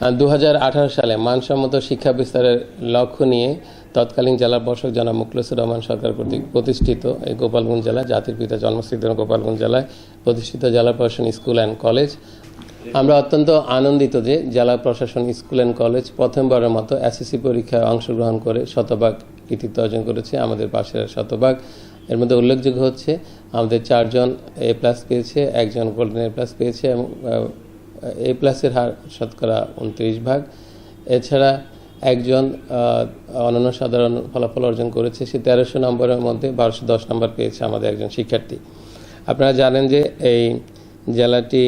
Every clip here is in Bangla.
দু হাজার আঠারো সালে মানসম্মত শিক্ষা বিস্তারের লক্ষ্য নিয়ে তৎকালীন জেলা প্রশাসক জনাব মুখলেসুর রহমান সরকার কর্তৃক প্রতিষ্ঠিত এই গোপালগঞ্জ জেলা, জাতির পিতা জন্মস্থিত গোপালগঞ্জ জেলায় প্রতিষ্ঠিত জেলা প্রশাসন স্কুল অ্যান্ড কলেজ। আমরা অত্যন্ত আনন্দিত যে জেলা প্রশাসন স্কুল অ্যান্ড কলেজ প্রথমবারের মতো এসএসসি পরীক্ষায় অংশগ্রহণ করে শতভাগ কৃতিত্ব অর্জন করেছে, আমাদের পাশের শতভাগ। এর মধ্যে উল্লেখযোগ্য হচ্ছে, আমাদের চারজন এ প্লাস পেয়েছে, একজন গোল্ডেন এ প্লাস পেয়েছে এবং এ প্লাসের হার শতকরা উনত্রিশ ভাগ। এছাড়া একজন অনন্য সাধারণ ফলাফল অর্জন করেছে, সে তেরোশো নম্বরের মধ্যে বারোশো দশ নম্বর পেয়েছে আমাদের একজন শিক্ষার্থী। আপনারা জানেন যে এই জেলাটি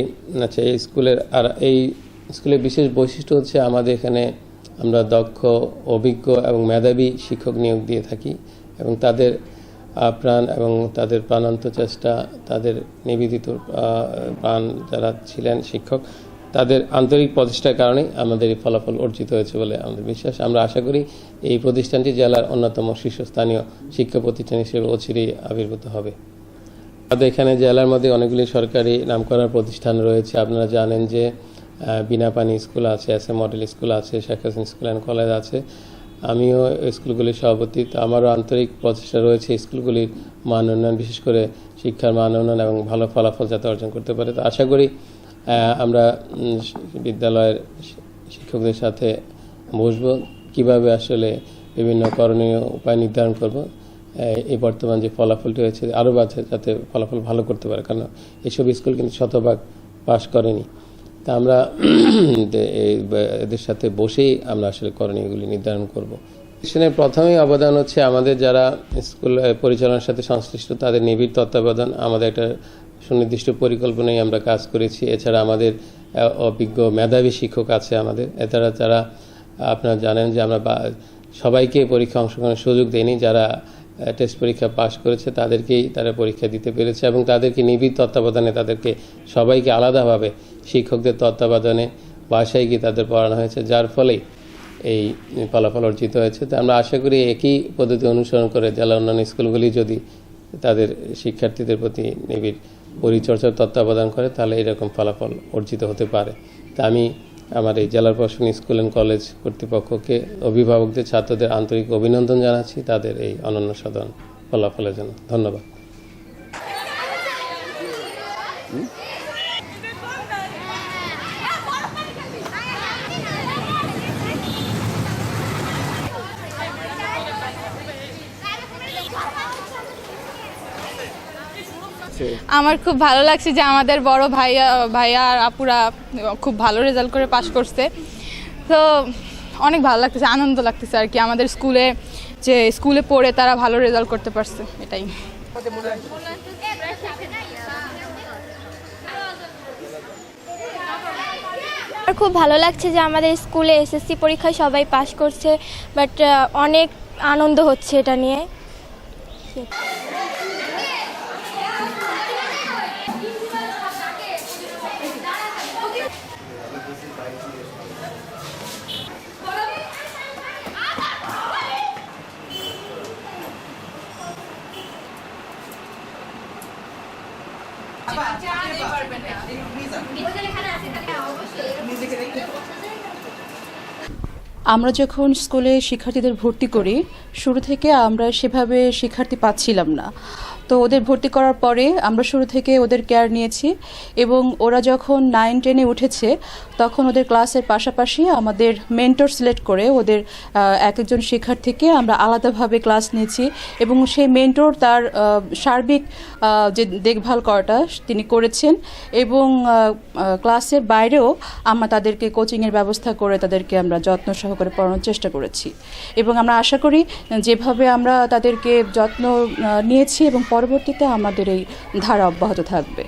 আচ্ছা এই স্কুলের, আর এই স্কুলের বিশেষ বৈশিষ্ট্য হচ্ছে আমাদের এখানে আমরা দক্ষ, অভিজ্ঞ এবং মেধাবী শিক্ষক নিয়োগ দিয়ে থাকি এবং তাদের আপ্রাণ এবং তাদের প্রাণান্ত চেষ্টা তাদের নিবেদিত প্রাণ যারা ছিলেন শিক্ষক তাদের আন্তরিক প্রচেষ্টার কারণেই আমাদের এই ফলাফল অর্জিত হয়েছে বলে আমাদের বিশ্বাস। আমরা আশা করি এই প্রতিষ্ঠানটি জেলার অন্যতম শীর্ষস্থানীয় শিক্ষা প্রতিষ্ঠান হিসেবে অচিরেই আবির্ভূত হবে। আমাদের এখানে জেলার মধ্যে অনেকগুলি সরকারি নামকরা প্রতিষ্ঠান রয়েছে। আপনারা জানেন যে আহ, বিনা পানি স্কুল আছে এস এম মডেল স্কুল আছে Sheikh Hasina school and college আছে। আমিও স্কুলগুলির সভাপতি। আমারও আন্তরিক প্রচেষ্টা রয়েছে স্কুলগুলির মান উন্নয়ন, বিশেষ করে শিক্ষার মান উন্নয়ন এবং ভালো ফলাফল যাতে অর্জন করতে পারে। তো আশা করি আমরা বিদ্যালয়ের শিক্ষকদের সাথে বসবো। কীভাবে আসলে বিভিন্ন করণীয় উপায় নির্ধারণ করব এই বর্তমান যে ফলাফলটি হয়েছে, আরও বাচ্চা যাতে ফলাফল ভালো করতে পারে। কারণ এইসব স্কুল কিন্তু শতভাগ পাশ করেনি। তা আমরা এদের সাথে বসেই আমরা আসলে করণীয়গুলি নির্ধারণ করব। সেখানে প্রথমেই অবদান হচ্ছে আমাদের যারা স্কুল পরিচালনার সাথে সংশ্লিষ্ট, তাদের নিবিড় তত্ত্বাবধান। আমাদের একটা সুনির্দিষ্ট পরিকল্পনায় আমরা কাজ করেছি। এছাড়া আমাদের অভিজ্ঞ মেধাবী শিক্ষক আছে আমাদের। এছাড়া যারা, আপনারা জানেন যে আমরা সবাইকে পরীক্ষা অংশগ্রহণের সুযোগ দেয়নি যারা টেস্ট পরীক্ষা পাশ করেছে, তাদেরকেই তারা পরীক্ষা দিতে পেরেছে এবং তাদেরকে নিবিড় তত্ত্বাবধানে তাদেরকে সবাইকে আলাদাভাবে শিক্ষকদের তত্ত্বাবধানে বাসায় গিয়ে তাদের পড়ানো হয়েছে, যার ফলে এই ফলাফল অর্জিত হয়েছে। তো আমরা আশা করি একই পদ্ধতি অনুসরণ করে জেলা অন্যান্য স্কুলগুলি যদি তাদের শিক্ষার্থীদের প্রতি নিবিড় পরিচর্যার তত্ত্বাবধান করে, তাহলে এরকম ফলাফল অর্জিত হতে পারে। তা আমি আমার এই জেলার প্রশাসন, স্কুল অ্যান্ড কলেজ কর্তৃপক্ষকে, অভিভাবকদের, ছাত্রদের আন্তরিক অভিনন্দন জানাচ্ছি। তাদের এই অনন্য সাধন ফলাফলের জন্য ধন্যবাদ। আমার খুব ভালো লাগছে যে আমাদের বড় ভাইয়া ভাইয়া আর আপুরা খুব ভালো রেজাল্ট করে পাশ করছে। তো অনেক ভালো লাগতেছে আনন্দ লাগতেছে আর কি। আমাদের স্কুলে যে স্কুলে পড়ে তারা ভালো রেজাল্ট করতে পারছে এটাই। আমার খুব ভালো লাগছে যে আমাদের স্কুলে এসএসসি পরীক্ষায় সবাই পাশ করছে বাট অনেক আনন্দ হচ্ছে এটা নিয়ে। আমরা যখন স্কুলে শিক্ষার্থীদের ভর্তি করি শুরু থেকে আমরা সেভাবে শিক্ষার্থী পাচ্ছিলাম না। তো ওদের ভর্তি করার পরে আমরা শুরু থেকে ওদের কেয়ার নিয়েছি এবং ওরা যখন নাইন টেনে উঠেছে, তখন ওদের ক্লাসের পাশাপাশি আমাদের মেন্টর সিলেক্ট করে ওদের এক একজন শিক্ষার্থীকে আমরা আলাদাভাবে ক্লাস নিয়েছি এবং সেই মেন্টর তার সার্বিক যে দেখভাল করাটা তিনি করেছেন এবং ক্লাসের বাইরেও আমরা তাদেরকে কোচিংয়ের ব্যবস্থা করে তাদেরকে আমরা যত্ন সহকারে পড়ানোর চেষ্টা করেছি। এবং আমরা আশা করি যেভাবে আমরা তাদেরকে যত্ন নিয়েছি এবং পরবর্তীতে আমাদের এই ধারা অব্যাহত থাকবে।